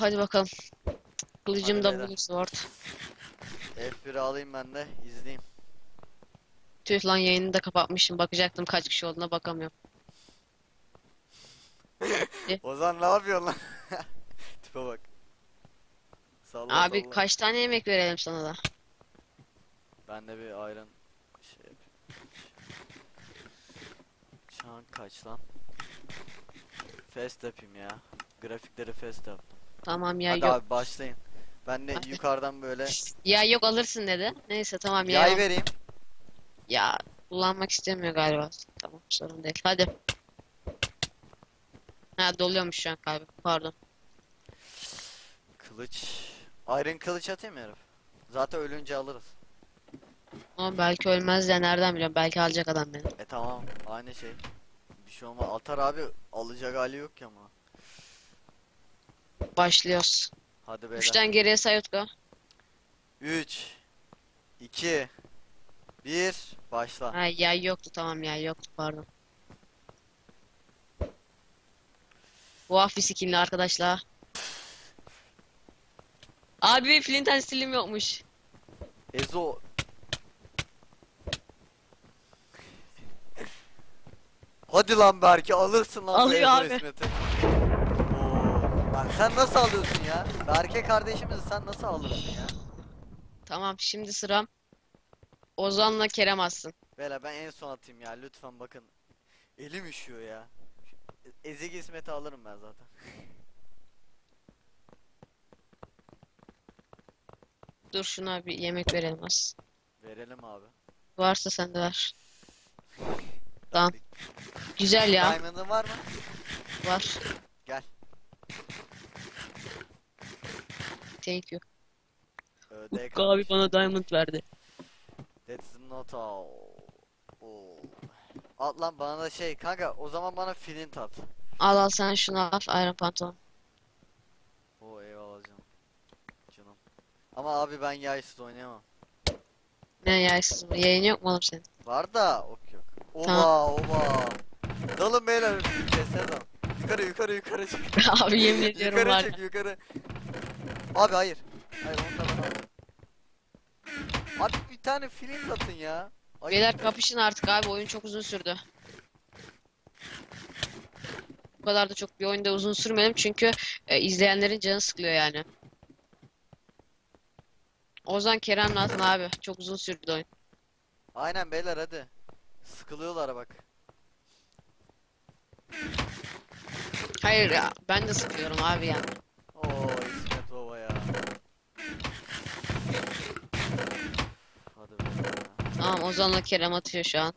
hadi bakalım. Kılıcım da. Blue Sword. F1'i alayım ben de izleyeyim. Tüh lan yayını da kapatmışım. Bakacaktım kaç kişi olduğuna bakamıyorum. Ozan ne yapıyorsun lan? Tipe bak. Salla Abi salla. kaç tane yemek verelim sana da? Ben de bir ayran şey yapayım. Şu an kaç lan? Fast yapayım ya. Grafikleri fast yaptım. Tamam ya Hadi yok. abi başlayın. Ben de Hadi. yukarıdan böyle Ya yok alırsın dedi. Neyse tamam ya. yay vereyim. Ya kullanmak istemiyor galiba. Tamam sorun değil. Hadi. Ha doluyormuş şu an kalbi. Pardon. Kılıç. Iron kılıç atayım mı herif? Zaten ölünce alırız. Ama belki ölmez de nereden biliyorum. Belki alacak adam beni. E tamam aynı şey. Bir şey olmaz. Atar abi alacak hali yok ki ama. Başlıyoruz. Hadi beyler. Üçten geriye say Utku. 3 2 1 Başla. Ha ya yoktu tamam ya yoktu pardon. Bu hafif skinli arkadaşlar. Abi Flint and Steel'im yokmuş. Ezo Hadi lan Berke alırsın lan bu Alıyor Ezo abi. İsmet'i. Lan sen nasıl alıyorsun ya? Berke kardeşimizi sen nasıl alırsın ya? Tamam şimdi sıram. Ozan'la Kerem atsın. Bela ben en son atayım ya lütfen bakın. Elim üşüyor ya. Ezik İsmet'i alırım ben zaten. Dur şuna bir yemek verelim az. Verelim abi. Varsa sen de ver. Tamam. Güzel ya. Diamond'ın var mı? Var. Gel. Thank you. Öde Utku abi bana diamond verdi. That's not all. Oo. At lan bana da şey kanka o zaman bana flint at. Al al sen şunu al. Iron pantolon. Oo eyvallah canım. Canım. Ama abi ben yaysız oynayamam. Ne yaysız mı? Yayın yok mu oğlum senin? Var da ok yok. Oba Tamam. oba. Dalın beyler keser lan. Yukarı yukarı yukarı çık. abi yemin ediyorum yukarı var. çık yukarı. Abi hayır. Hayır onu da bana. Abi bir tane flint atın ya. Ay, Beyler kapışın artık abi oyun çok uzun sürdü. Bu kadar da çok bir oyunda uzun sürmeyelim çünkü e, izleyenlerin canı sıkılıyor yani. Ozan Kerem'le atın abi. Çok uzun sürdü oyun. Aynen beyler hadi. Sıkılıyorlar bak. Hayır ya ben de sıkılıyorum abi yani. Oo İsmet baba ya. Hadi be. Tamam Ozan'la Kerem atıyor şu an.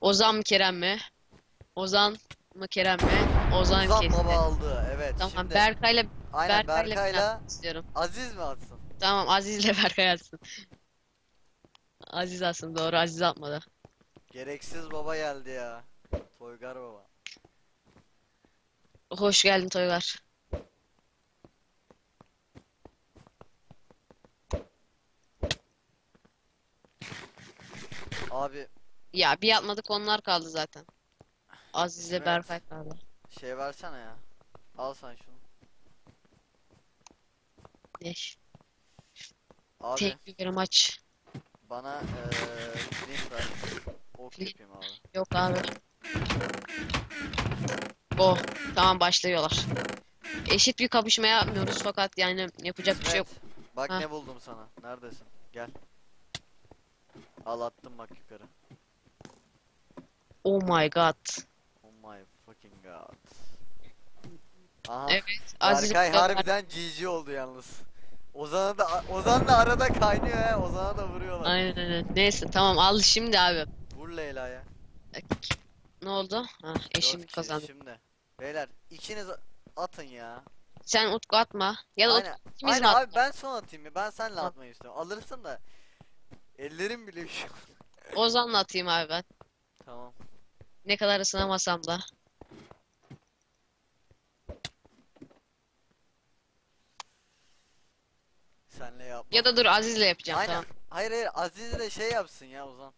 Ozan mı Kerem mi? Ozan mı Kerem mi? Ozan Ozan kesti. baba aldı evet. Tamam Şimdi Berkay'la aynen Berkay'la Berkay'la atmak istiyorum. Aziz mi atsın? Tamam Aziz'le Berkay atsın. Aziz atsın doğru Aziz atmadı. Gereksiz baba geldi ya. Toygar baba. Hoş geldin Toygar. Abi Ya bir atmadık onlar kaldı zaten. Aziz'le İsmet. Berkay kaldı. şey versene ya. Al sen şunu. Neş. Abi Tek bir maç. bana eee flint ver. Ok yapayım abi. Yok abi. Oh tamam başlıyorlar. Eşit bir kapışma yapmıyoruz fakat yani yapacak bir şey yok. Bak Ha. ne buldum sana. Neredesin? Gel. Al attım bak yukarı. Oh my god. Oh my fucking god. Aha. Evet Aziz Berkay harbiden GG oldu yalnız. Ozan'a da Ozan da arada kaynıyor he. Ozan'a da vuruyorlar. Aynen aynen. Neyse tamam al şimdi abi. Vur Leyla'ya. Ne oldu? Ha, eşim Dört kazandı. Şimdi. Beyler ikiniz atın ya. Sen Utku atma. Ya da Aynen. Utku ikimiz mi Aynen abi atma? ben son atayım ya. Ben Tamam. atmayı istiyorum. Alırsın da. Ellerim bile üşüyor. Ozan'la atayım abi ben. tamam. Ne kadar ısınamasam da. Senle yapma. Ya da dur Aziz'le yapacağım Aynen. tamam. Hayır hayır Aziz de şey yapsın ya Ozan.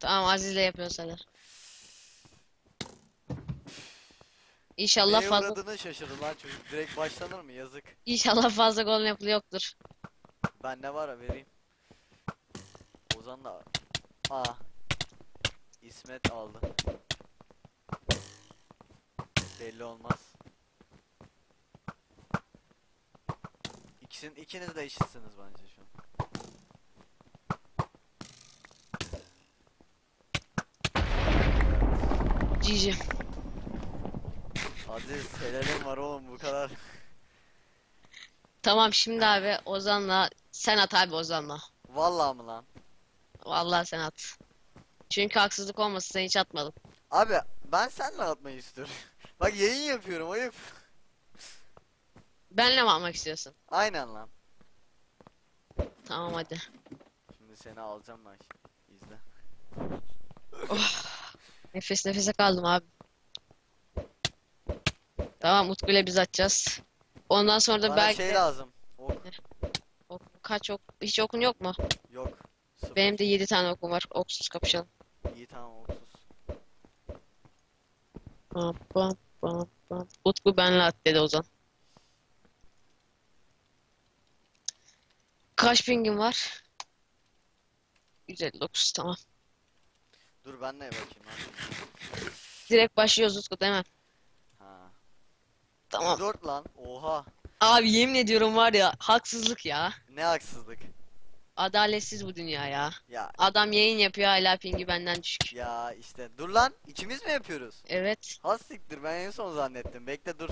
Tamam Aziz'le yapıyoruz hadi. İnşallah Neye fazla uğradığını şaşırdı lan çocuk. Direkt başlanır mı? Yazık. inşallah fazla gol yapılı yoktur. Ben ne var vereyim. Ozan da Aa. İsmet aldı. Belli olmaz. İkisinin ikiniz de eşitsiniz bence şu an. GG. Aziz helalim var oğlum bu kadar. Tamam şimdi abi Ozan'la sen at abi Ozan'la. Vallahi mı lan? Vallahi sen at. Çünkü haksızlık olmasın sen hiç atmadın. Abi ben seninle atmayı istiyorum. Bak yayın yapıyorum ayıp. Benle mi atmak istiyorsun? Aynen lan. Tamam hadi. Şimdi seni alacağım ben. İzle. Nefes nefese kaldım abi. Tamam Utku ile biz atacağız. Ondan sonra da Bana belki şey lazım. Ok ok, kaç ok hiç okun yok mu? yok. Sıfır. Benim de 7 tane okum var. Oksuz kapışalım. İyi tamam oksuz. Pam pam pam pam. Utku benle at dedi Ozan. Kaç pingin var? 159 tamam. Dur ben de bakayım. Direkt başlıyoruz Utku değil mi? Tamam. 4 lan. Oha. Abi yemin ediyorum var ya haksızlık ya. Ne haksızlık. Adaletsiz bu dünya ya. Ya Adam yayın yapıyor hala pingi benden düşük. ya işte dur lan. İkimiz mi yapıyoruz? Evet. Ha siktir ben en son zannettim. Bekle dur.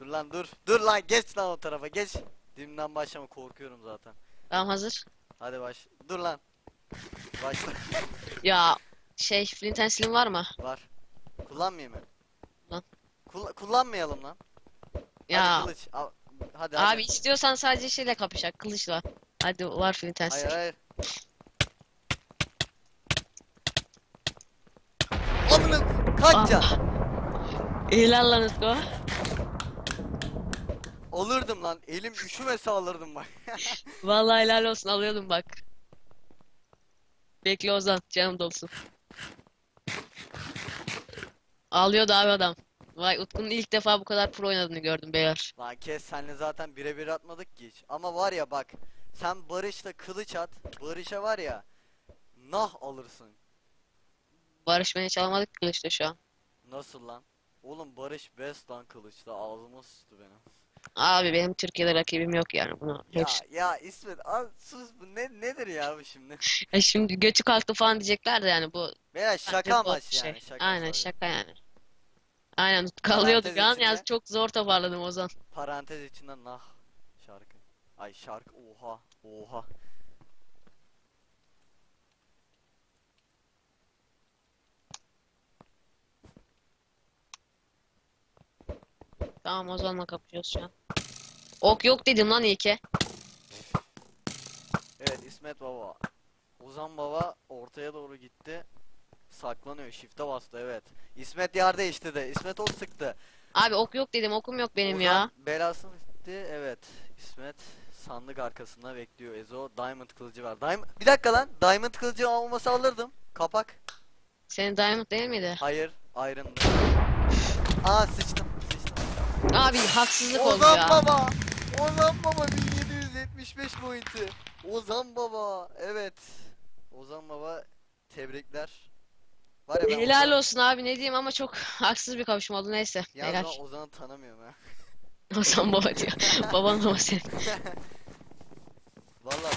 Dur lan dur. Dur lan geç lan o tarafa geç. Dimden başlama korkuyorum zaten. Tamam hazır. Hadi baş. Dur lan. Başla. Ya şey Flint and Steel var mı? Var. Kullanmayayım mı? Kullan. Kulla- kullanmayalım lan. Ya Hadi kılıç. Al. Hadi abi hadi. istiyorsan sadece şeyle kapışak kılıçla. Hadi var Flint and Hayır hayır. Amına kaç can. Ah. Helal lan Utku. Alırdım lan. Elim üşümese alırdım bak. Vallahi helal olsun alıyordum bak. Bekle Ozan canım dolsun. Ağlıyordu abi adam. Vay Utku'nun ilk defa bu kadar pro oynadığını gördüm beyler. Lan kes senle zaten birebir atmadık ki hiç. Ama var ya bak. Sen Barış'la kılıç at. Barış'a var ya. Nah alırsın. Barış beni hiç alamadık kılıçta şu an. Nasıl lan? Oğlum Barış best lan kılıçla ağzıma sıçtı benim. Abi benim Türkiye'de rakibim yok yani bunu. Ya Hepsi. ya İsmet al sus bu ne nedir ya bu şimdi? Ya şimdi götü kalktı falan diyecekler de yani bu Veya şaka amaç şey. yani. Şaka Aynen sadece. şaka yani. Aynen Utku alıyordu Parantez içinde- yalnız çok zor toparladım Ozan. Parantez içinden nah şarkı. Ay şarkı oha oha. Tamam Ozan'la kapışıyoruz şu an. Ok yok dedim lan ki. Evet İsmet Baba. Ozan Baba ortaya doğru gitti. Saklanıyor. Shift'e bastı evet. İsmet yer değişti de. İsmet ok sıktı. Abi ok yok dedim okum yok benim Ozan ya. belasını gitti. Evet. İsmet sandık arkasında bekliyor. Ezo Diamond kılıcı var. Diamond Bir dakika lan. Diamond kılıcı olmasa alırdım. Kapak. Senin Diamond değil miydi? Hayır. Iron'dı. Aa sıçtım. Sıçtım. Abi haksızlık oldu Ozan ya. Baba. Ozan Baba 1775 boyutu. Ozan Baba. Evet. Ozan Baba tebrikler. Var ya ben Helal Ozan- olsun abi ne diyeyim ama çok haksız bir kavuşma oldu neyse. Yalnız Helal. ben Ozan'ı tanımıyorum ha. Ozan baba diyor. Baban baba senin. Vallahi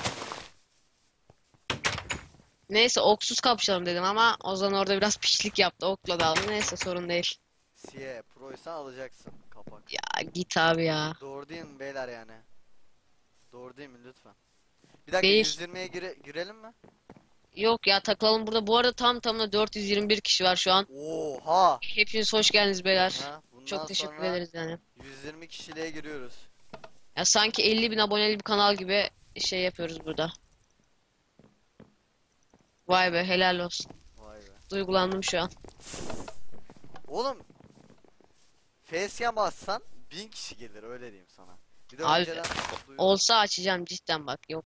Neyse oksuz kapışalım dedim ama Ozan orada biraz pişlik yaptı. Okla da aldı. Neyse sorun değil. Siye Pro'ysan alacaksın kapak. Ya git abi ya. Doğru değil mi beyler yani? Doğru değil mi lütfen? Bir dakika Değil. 120'ye gire girelim mi? Yok ya takılalım burada. Bu arada tam tamına 421 kişi var şu an. Oha! Hepiniz hoş geldiniz beyler. Ha, bundan Çok teşekkür sonra ederiz yani. 120 kişiliğe giriyoruz. Ya sanki 50 bin aboneli bir kanal gibi şey yapıyoruz burada. Vay be helal olsun. Vay be. Duygulandım şu an. Oğlum Facecam bassan 1000 kişi gelir öyle diyeyim sana. Bir de Abi, önceden. Olsa açacağım cidden bak yok.